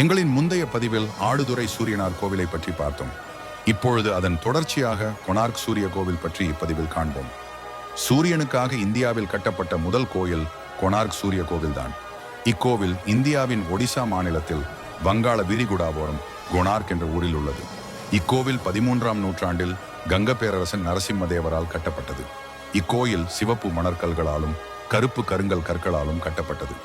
எங்களின் முந்தைய பதிவில் ஆடுதுறை சூரியனார் கோவிலை பற்றி பார்த்தோம். இப்பொழுது அதன் தொடர்ச்சியாக கொனார்க் சூரிய கோவில் பற்றி இப்பதிவில் காண்போம். சூரியனுக்காக இந்தியாவில் கட்டப்பட்ட முதல் கோயில் கொனார்க் சூரிய கோவில்தான். இக்கோவில் இந்தியாவின் ஒடிசா மாநிலத்தில் வங்காள விரிகுடாபுரம் கொனார்க் என்ற ஊரில் உள்ளது. இக்கோவில் பதிமூன்றாம் நூற்றாண்டில் கங்க பேரரசன் நரசிம்மதேவரால் கட்டப்பட்டது. இக்கோயில் சிவப்பு மணற்கல்களாலும் கருப்பு கருங்கல் கற்களாலும் கட்டப்பட்டது.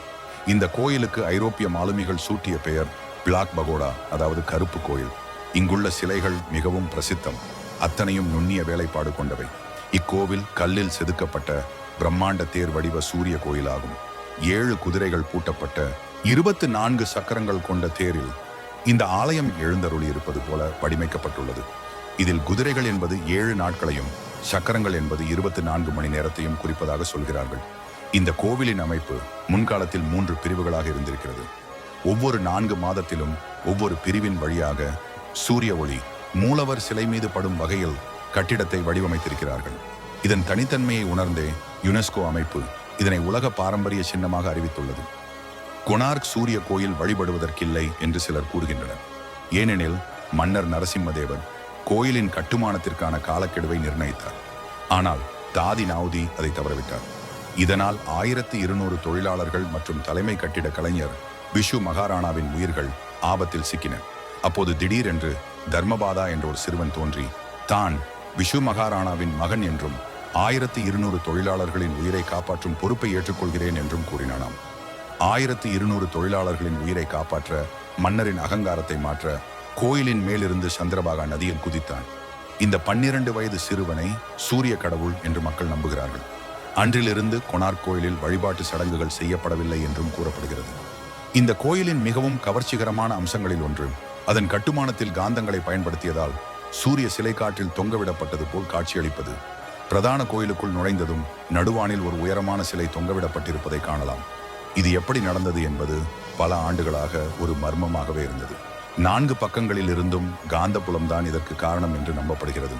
இந்த கோயிலுக்கு ஐரோப்பிய மாலுமிகள் சூட்டிய பெயர் பிளாக் பகோடா அதாவது கருப்பு கோயில். இங்குள்ள சிலைகள் மிகவும் பிரசித்தம். அத்தனையும் நுண்ணிய வேலைப்பாடு கொண்டவை. இக்கோவில் கல்லில் செதுக்கப்பட்ட பிரம்மாண்ட தேர் வடிவ சூரிய கோயிலாகும். ஏழு குதிரைகள் பூட்டப்பட்ட இருபத்து நான்கு சக்கரங்கள் கொண்ட தேரில் இந்த ஆலயம் எழுந்தருளி இருப்பது போல வடிமைக்கப்பட்டுள்ளது. இதில் குதிரைகள் என்பது ஏழு நாட்களையும் சக்கரங்கள் என்பது இருபத்தி நான்கு மணி நேரத்தையும் குறிப்பதாக சொல்கிறார்கள். இந்த கோவிலின் அமைப்பு முன்காலத்தில் மூன்று பிரிவுகளாக இருந்திருக்கிறது. ஒவ்வொரு நான்கு மாதத்திலும் ஒவ்வொரு பிரிவின் வழியாக சூரிய ஒளி மூலவர் சிலை மீது படும் வகையில் கட்டிடத்தை வடிவமைத்திருக்கிறார்கள். இதன் தனித்தன்மையை உணர்ந்தே யுனெஸ்கோ அமைப்பு இதனை உலக பாரம்பரிய சின்னமாக அறிவித்துள்ளது. கொனார்க் சூரிய கோயில் வழிபடுவதற்கில்லை என்று சிலர் கூறுகின்றனர். ஏனெனில் மன்னர் நரசிம்மதேவர் கோயிலின் கட்டுமானத்திற்கான காலக்கெடுவை நிர்ணயித்தார். ஆனால் தாதி நாவுதி அதை தவறவிட்டார். இதனால் ஆயிரத்தி இருநூறு தொழிலாளர்கள் மற்றும் தலைமை கட்டிட கலைஞர் விஷு மகாராணாவின் உயிர்கள் ஆபத்தில் சிக்கின அப்போது திடீரென்று தர்மபாதா என்ற ஒரு சிறுவன் தோன்றி தான் விஷு மகாராணாவின் மகன் என்றும் ஆயிரத்தி இருநூறு தொழிலாளர்களின் உயிரை காப்பாற்றும் பொறுப்பை ஏற்றுக்கொள்கிறேன் என்றும் கூறினானாம். ஆயிரத்தி இருநூறு தொழிலாளர்களின் உயிரை காப்பாற்ற மன்னரின் அகங்காரத்தை மாற்ற கோயிலின் மேலிருந்து சந்திரபாகா நதியில் குதித்தான். இந்த பன்னிரண்டு வயது சிறுவனை சூரிய கடவுள் என்று மக்கள் நம்புகிறார்கள். அன்றிலிருந்து கொனார் கோயிலில் வழிபாட்டு சடங்குகள் செய்யப்படவில்லை என்றும் கூறப்படுகிறது. இந்த கோயிலின் மிகவும் கவர்ச்சிகரமான அம்சங்களில் ஒன்று அதன் கட்டுமானத்தில் காந்தங்களை பயன்படுத்தியதால் சூரிய சிலை காற்றில் தொங்கவிடப்பட்டது போல் காட்சியளிப்பது. பிரதான கோயிலுக்குள் நுழைந்ததும் நடுவானில் ஒரு உயரமான சிலை தொங்கவிடப்பட்டிருப்பதை காணலாம். இது எப்படி நடந்தது என்பது பல ஆண்டுகளாக ஒரு மர்மமாகவே இருந்தது. நான்கு பக்கங்களில் இருந்தும் காந்தப்புலம் தான் இதற்கு காரணம் என்று நம்பப்படுகிறது.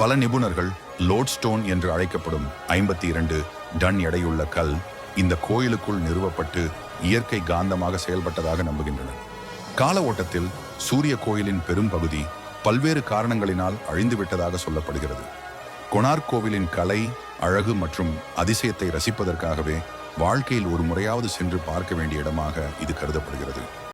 பல நிபுணர்கள் லோட்ஸ்டோன் என்று அழைக்கப்படும் ஐம்பத்தி இரண்டு டன் எடையுள்ள கல் இந்த கோயிலுக்குள் நிறுவப்பட்டு இயற்கை காந்தமாக செயல்பட்டதாக நம்புகின்றனர். கால ஓட்டத்தில் சூரிய கோயிலின் பெரும் பகுதி பல்வேறு காரணங்களினால் அழிந்துவிட்டதாக சொல்லப்படுகிறது. கொனார்க் கோவிலின் கலை அழகு மற்றும் அதிசயத்தை ரசிப்பதற்காகவே வாழ்க்கையில் ஒரு முறையாவது சென்று பார்க்க வேண்டிய இடமாக இது கருதப்படுகிறது.